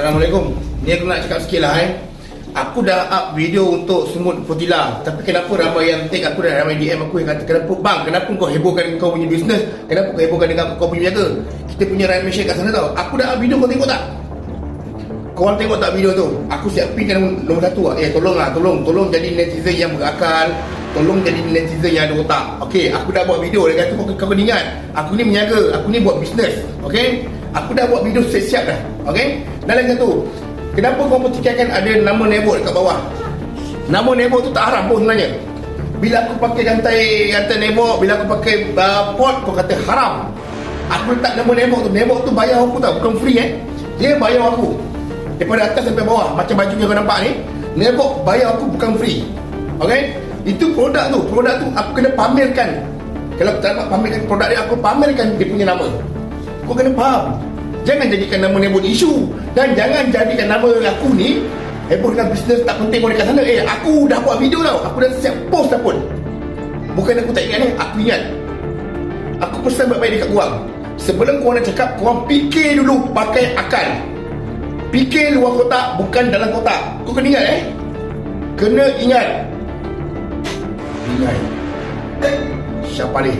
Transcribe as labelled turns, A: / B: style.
A: Assalamualaikum. Ni aku nak cakap sikit lah eh. Aku dah up video untuk semut Fotila Tapi kenapa ramai yang take aku dan ramai DM aku yang kata Kenapa bang, kenapa kau hebohkan kau punya business? Kenapa kau hebohkan dengan kau punya jaga Kita punya Ryan Mission kat sana tau. Aku dah up video kau tengok tak? Korang tengok tak video tu? Aku siap pinkan nombor satu lah. Eh tolong lah, tolong Tolong jadi netizen yang berakal. Tolong jadi netizen yang ada otak. Okay, aku dah buat video Dia kata kau, kau kena ingat. Aku ni menjaga Aku ni buat business. Okay Aku dah buat video siap-siap dah. Okay Dan lagi satu Kenapa kau pertikaikan ada nama nebot dekat bawah? Nama nebot tu tak haram pun sebenarnya. Bila aku pakai rantai rantai nebot Bila aku pakai uh, pot Kau kata haram. Aku letak nama nebot tu. Nebot tu bayar aku tau. Bukan free eh. Dia bayar aku. Daripada atas sampai bawah. Macam baju yang kau nampak ni. Nebot bayar aku bukan free. Okay Itu produk tu. Produk tu aku kena pamerkan. Kalau tak dapat pamerkan produk dia Aku pamerkan dia punya nama Kau kena faham. Jangan jadikan nama Nebot isu Dan jangan jadikan nama aku ni Heboh dengan bisnes tak penting kau dekat sana. Eh aku dah buat video tau. Aku dah siap post dah pun Bukan aku tak ingat ni Aku ingat. Aku pesan baik-baik dekat korang. Sebelum korang nak cakap Korang fikir dulu pakai akal. Fikir luar kotak Bukan dalam kotak. Kau kena ingat eh. Kena ingat. Ingat. Siapa ni